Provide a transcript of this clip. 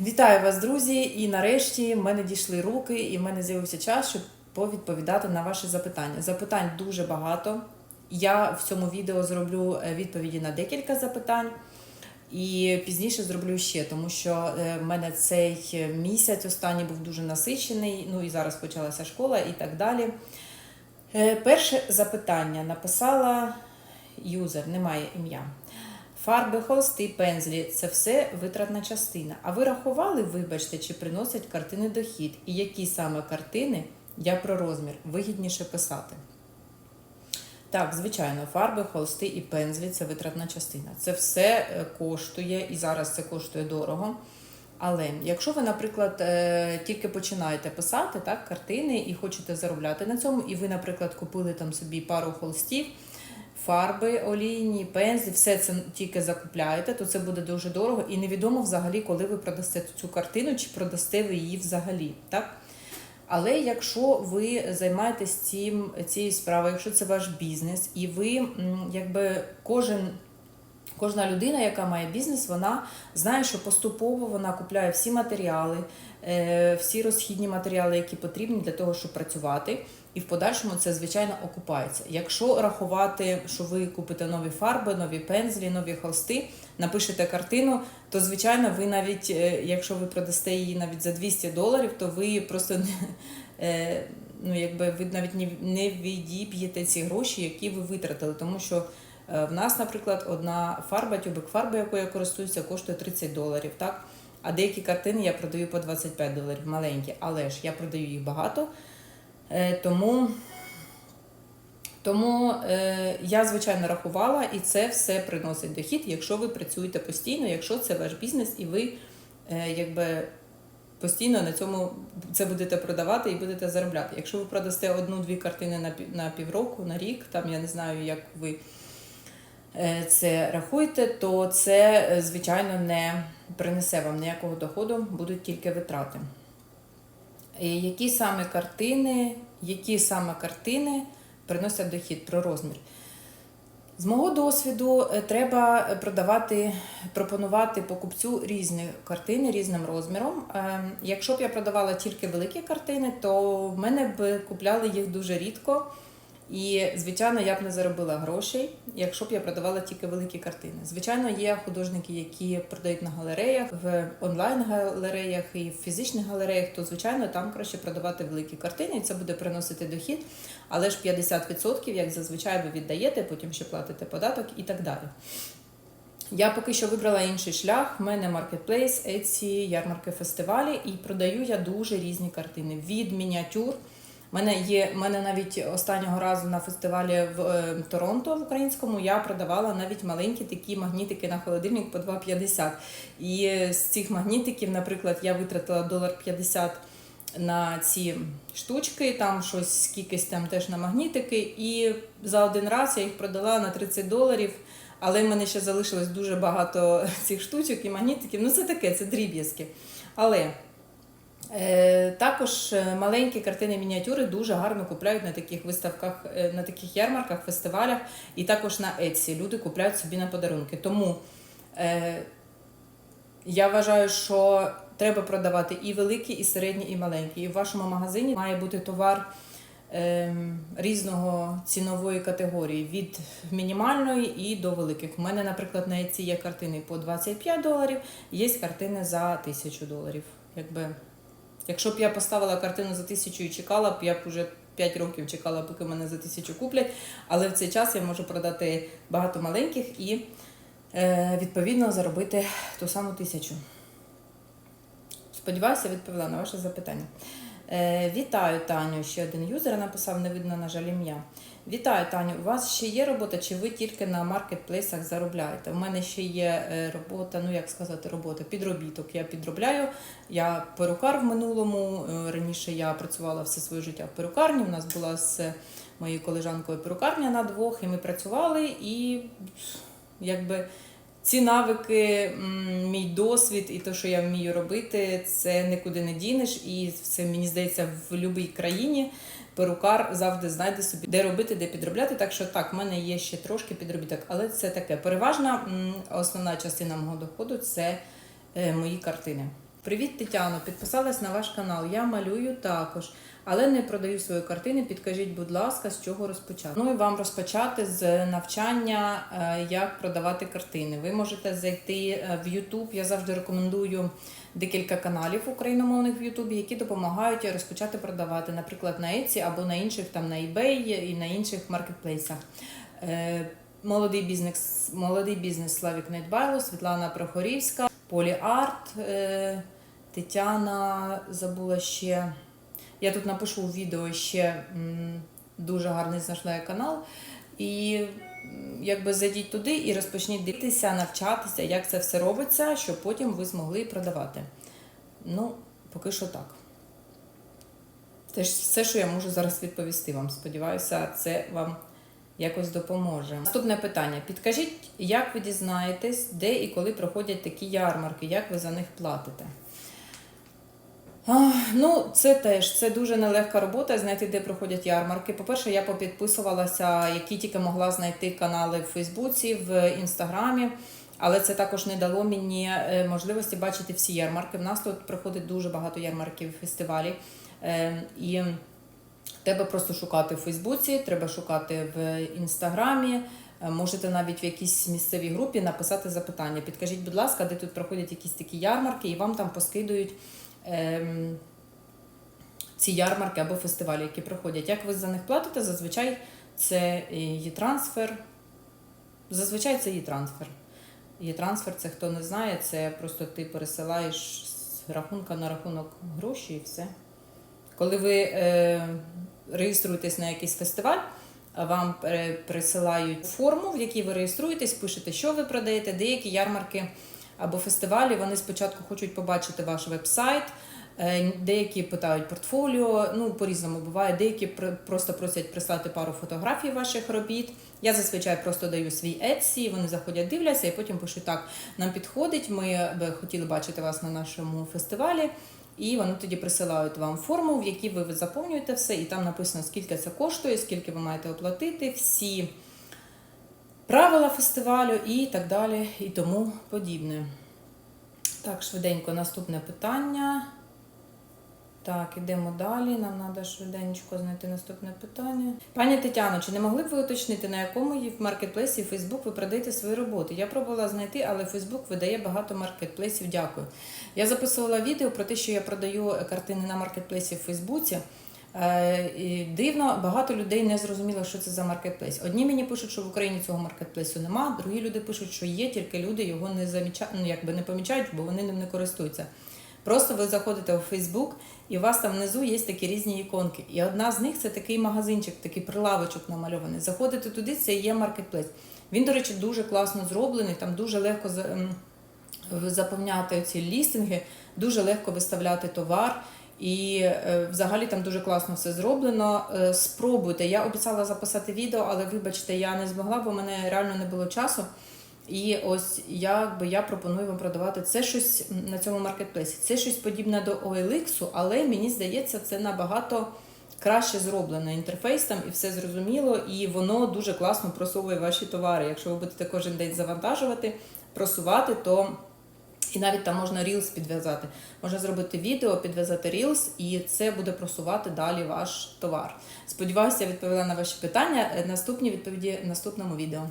Вітаю вас, друзі! І нарешті в мене дійшли руки, і в мене з'явився час, щоб повідповідати на ваші запитання. Запитань дуже багато. Я в цьому відео зроблю е, відповіді на декілька запитань. І пізніше зроблю ще, тому що е, в мене цей місяць останній був дуже насичений. Ну і зараз почалася школа і так далі. Е, Перше запитання написала юзер, немає ім'я. Фарби, холсти, пензлі це все витратна частина. А ви рахували, вибачте, чи приносять картини дохід? І які саме картини я про розмір вигідніше писати? Так, звичайно, фарби, холсти і пензлі це витратна частина. Це все е, коштує і зараз це коштує дорого. Але якщо ви, наприклад, е, тільки починаєте писати так, картини і хочете заробляти на цьому, і ви, наприклад, купили там собі пару холстів, фарби, олійні, пензлі, все це тільки закупляєте, то це буде дуже дорого і невідомо взагалі, коли ви продасте цю картину, чи продасте ви її взагалі. Так? Але якщо ви займаєтесь цим, цією справою, якщо це ваш бізнес, і ви якби кожен. Кожна людина, яка має бізнес, вона знає, що поступово вона купляє всі матеріали, е, всі розхідні матеріали, які потрібні для того, щоб працювати, і в подальшому це звичайно окупається. Якщо рахувати, що ви купите нові фарби, нові пензлі, нові холсти, напишете картину, то звичайно, ви навіть, е, якщо ви продасте її навіть за 200 доларів, то ви просто е, Ну, якби ви навіть не відіб'єте ці гроші, які ви витратили, тому що Е, В нас, наприклад, одна фарба, тюбик фарби, якою я користуюся, коштує 30 доларів. Так? А деякі картини я продаю по 25 доларів, маленькі, але ж я продаю їх багато. Е, Тому, тому е, я, звичайно, рахувала, і це все приносить дохід, якщо ви працюєте постійно, якщо це ваш бізнес, і ви е, якби. Постійно на цьому це будете продавати і будете заробляти. Якщо ви продасте одну-дві картини на пів- на півроку, на рік, там я не знаю, як ви це рахуєте, то це, звичайно, не принесе вам ніякого доходу, будуть тільки витрати. І Які саме картини, які саме картини приносять дохід про розмір? З мого досвіду е, треба продавати, пропонувати покупцю різні картини різним розміром. Е, Якщо б я продавала тільки великі картини, то в мене б купляли їх дуже рідко. І, звичайно, я б не заробила грошей, якщо б я продавала тільки великі картини. Звичайно, є художники, які продають на галереях, в онлайн-галереях і в фізичних галереях, то звичайно там краще продавати великі картини, і це буде приносити дохід. Але ж 50%, як зазвичай, ви віддаєте, потім ще платите податок і так далі. Я поки що вибрала інший шлях. В мене маркетплейс, Etsy, ярмарки, фестивалі, і продаю я дуже різні картини від мініатюр. Мене є, мене навіть останнього разу на фестивалі в е, Торонто в українському я продавала навіть маленькі такі магнітики на холодильник по 2,50. І з цих магнітиків, наприклад, я витратила долар 50 на ці штучки, там щось скількись там теж на магнітики. І за один раз я їх продала на 30 доларів. Але в мене ще залишилось дуже багато цих штучок і магнітиків. Ну, це таке, це дріб'язки. Але Також е, маленькі картини мініатюри дуже гарно купляють на таких виставках, е, на таких ярмарках, фестивалях, і також на Etsy. Люди купляють собі на подарунки. Тому е, я вважаю, що треба продавати і великі, і середні, і маленькі. І в вашому магазині має бути товар е, різного цінової категорії від мінімальної і до великих. У мене, наприклад, на Etsy є картини по 25 доларів, є картини за 1000 доларів. Якби Якщо б я поставила картину за тисячу і чекала б, я б вже 5 років чекала, поки мене за тисячу куплять. Але в цей час я можу продати багато маленьких і е, відповідно заробити ту саму тисячу. Сподіваюся, відповіла на ваше запитання. Е, вітаю, Таню. Ще один юзер написав, не видно, на жаль, ім'я. Вітаю, Таню. У вас ще є робота, чи ви тільки на маркетплейсах заробляєте? У мене ще є е, робота, ну як сказати, робота, підробіток. Я підробляю. Я перукар в минулому. е, Раніше я працювала все своє життя в перукарні. У нас була з моєю колежанкою перукарня на двох, і ми працювали і якби. Ці навики, мій досвід і те, що я вмію робити, це нікуди не дінеш. І це мені здається в будь-якій країні перукар завжди знайде собі, де робити, де підробляти. Так що так, в мене є ще трошки підробіток, але це таке. Переважна основна частина мого доходу це е, мої картини. Привіт, Тетяно! Підписалась на ваш канал. Я малюю також, але не продаю свої картини. Підкажіть, будь ласка, з чого розпочати? Ну і вам розпочати з навчання, е, як продавати картини. Ви можете зайти е, в YouTube. Я завжди рекомендую декілька каналів україномовних в YouTube, які допомагають розпочати продавати, наприклад, на Etsy або на інших там на eBay і на інших маркетплейсах. Е, Молодий бізнес, молодий бізнес Славік Нетбайло, Світлана Прохорівська, Поліарт, е, Тетяна забула ще. Я тут напишу в відео ще дуже гарний знайшла канал. І якби зайдіть туди і розпочніть дивитися, навчатися, як це все робиться, щоб потім ви змогли продавати. Ну, поки що так. Це ж все, що я можу зараз відповісти вам. Сподіваюся, це вам якось допоможе. Наступне питання. Підкажіть, як ви дізнаєтесь, де і коли проходять такі ярмарки, як ви за них платите? А, ну, це теж це дуже нелегка робота знайти, де проходять ярмарки. По-перше, я попідписувалася, які тільки могла знайти канали в Фейсбуці, в Інстаграмі, але це також не дало мені е, можливості бачити всі ярмарки. В нас тут проходить дуже багато ярмарків фестивалів. Е, І Треба просто шукати в Фейсбуці, треба шукати в інстаграмі. е, Можете навіть в якійсь місцевій групі написати запитання. Підкажіть, будь ласка, де тут проходять якісь такі ярмарки, і вам там поскидують ем, ці ярмарки або фестивалі, які проходять. Як ви за них платите? Зазвичай це є трансфер. Зазвичай це є трансфер. Є трансфер, це хто не знає, це просто ти пересилаєш з рахунка на рахунок гроші і все. Коли ви е, реєструєтесь на якийсь фестиваль, вам присилають форму, в якій ви реєструєтесь, пишете, що ви продаєте, деякі ярмарки або фестивалі. Вони спочатку хочуть побачити ваш веб-сайт, е, деякі питають портфоліо. Ну, по-різному буває. Деякі просто просять прислати пару фотографій ваших робіт. Я зазвичай просто даю свій Etsy, вони заходять, дивляться і потім пишуть так: нам підходить. Ми би хотіли бачити вас на нашому фестивалі. І вони тоді присилають вам форму, в якій ви заповнюєте все, і там написано, скільки це коштує, скільки ви маєте оплатити, всі правила фестивалю і так далі, і тому подібне. Так, швиденько наступне питання. Так, ідемо далі. Нам треба швиденько знайти наступне питання. Пані Тетяно, чи не могли б ви уточнити, на якому маркетплейсі Facebook ви продаєте свої роботи? Я пробувала знайти, але Facebook видає багато маркетплейсів. Дякую. Я записувала відео про те, що я продаю картини на маркетплейсі в Фейсбуці. Е, і Дивно, багато людей не зрозуміло, що це за маркетплейс. Одні мені пишуть, що в Україні цього маркетплейсу нема, другі люди пишуть, що є, тільки люди його не замічають, ну якби не помічають, бо вони ним не користуються. Просто ви заходите у Фейсбук, і у вас там внизу є такі різні іконки. І одна з них це такий магазинчик, такий прилавочок намальований. Заходите туди, це є маркетплейс. Він, до речі, дуже класно зроблений, там дуже легко ем, заповняти ці лістинги, дуже легко виставляти товар. І е, взагалі там дуже класно все зроблено. Е, спробуйте. Я обіцяла записати відео, але вибачте, я не змогла, бо в мене реально не було часу. І ось якби я пропоную вам продавати це щось на цьому маркетплейсі. Це щось подібне до OLX, але мені здається, це набагато краще зроблено. Інтерфейс там і все зрозуміло, і воно дуже класно просовує ваші товари. Якщо ви будете кожен день завантажувати, просувати, то і навіть там можна Reels підв'язати. Можна зробити відео, підв'язати Reels, і це буде просувати далі ваш товар. Сподіваюся, я відповіла на ваші питання. Е, Наступні відповіді в наступному відео.